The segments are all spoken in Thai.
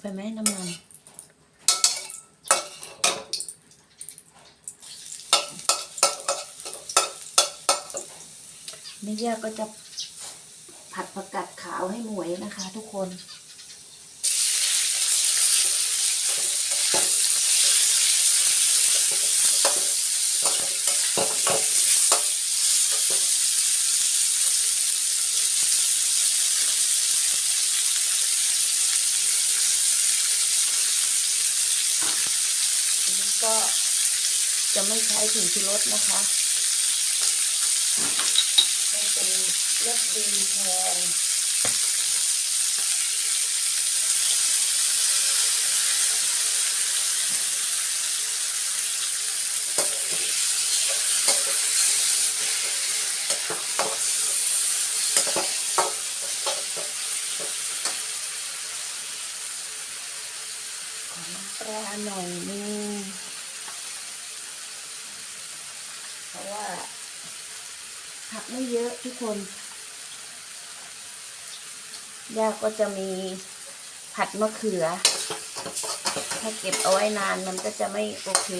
ไปไหมน้ำมันนี่ย่าก็จะผัดผักกาดขาวให้หมวยนะคะ ทุกคน ก็จะไม่ใช้ถึงชูรสนะคะมันเป็นรสดีแทนน้ำปลาหน่อยนึง เพราะว่า ผัก ไม่เยอะทุกคนย่าก็จะมีผัดมะเขือ ถ้าเก็บเอาไว้นานมันก็จะไม่โอเค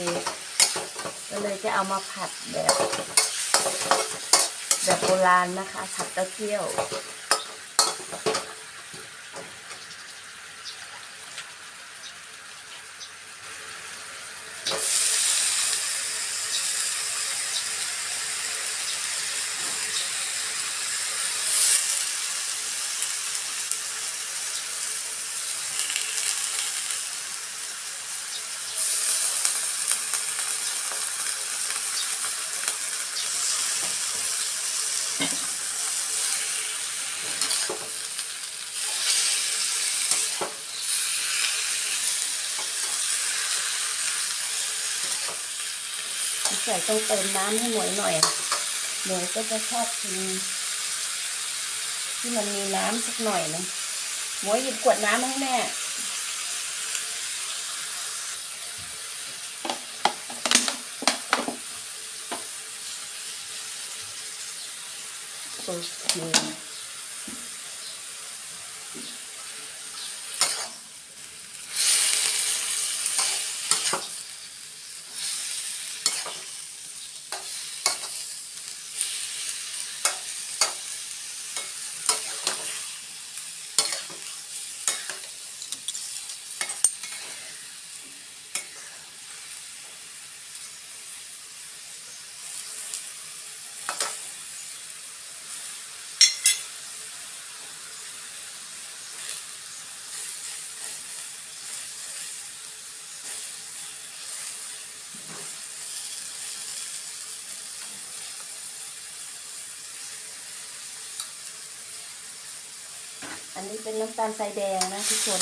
ก็เลยจะเอามาผัดแบบ แบบโบราณนะคะ ผัดเต้าเจี้ยว ใส่ต้องเติมน้ำให้หมวยหน่อย หมวยก็จะชอบกินที่มันมีน้ำสักหน่อยนะหมวยหยิบขวดน้ำมาให้แม่โอเค เป็นน้ำตาลทรายแดงนะทุกคน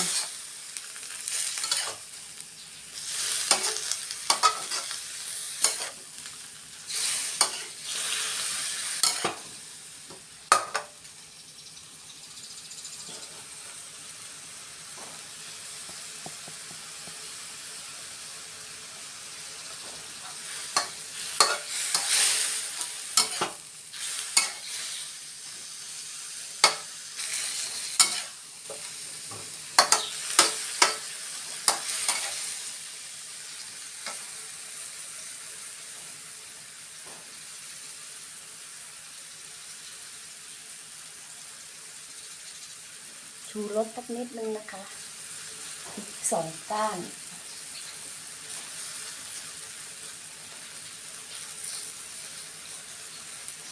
ชูรสสักนิดนึงนะคะสองก้าน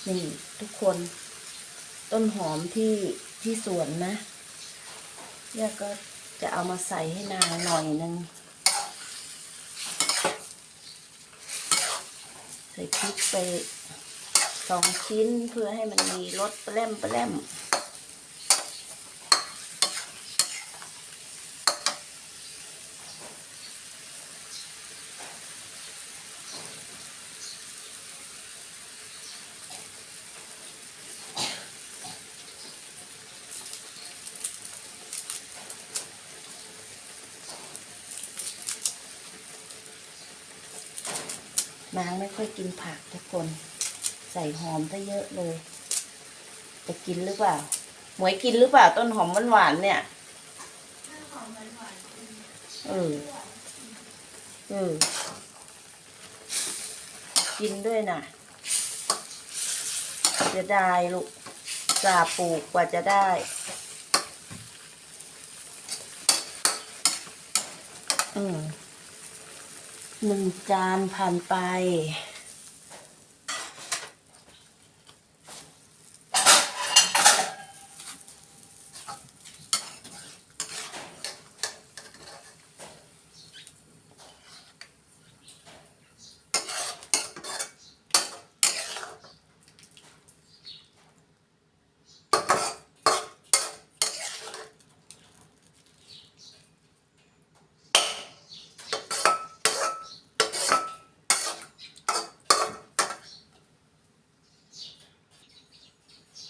นี่ทุกคนต้นหอมที่ที่สวนนะย่าก็จะเอามาใส่ให้นางหน่อยนึง ใส่พริกไปสองชิ้นเพื่อให้มันมีรสแปร่มแปร่ม นางไม่ค่อยกินผักทุกคน ใส่หอมซะเยอะเลย จะกินหรือเปล่า หมวยกินหรือเปล่า ต้นหอมหวานๆเนี่ยถ้าหอมหวานๆเออเออกินด้วยนะจะได้ลูกกาปลูกกว่าจะได้อืม หนึ่งจานผ่านไป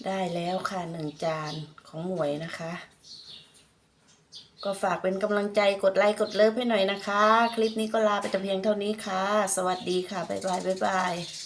ได้แล้วค่ะหนึ่งจานของหมวยนะคะ ก็ฝากเป็นกำลังใจกดไลค์กดเลิฟให้หน่อยนะคะ คลิปนี้ก็ลาไปแต่เพียงเท่านี้ค่ะ สวัสดีค่ะ บ๊ายบาย บ๊ายบาย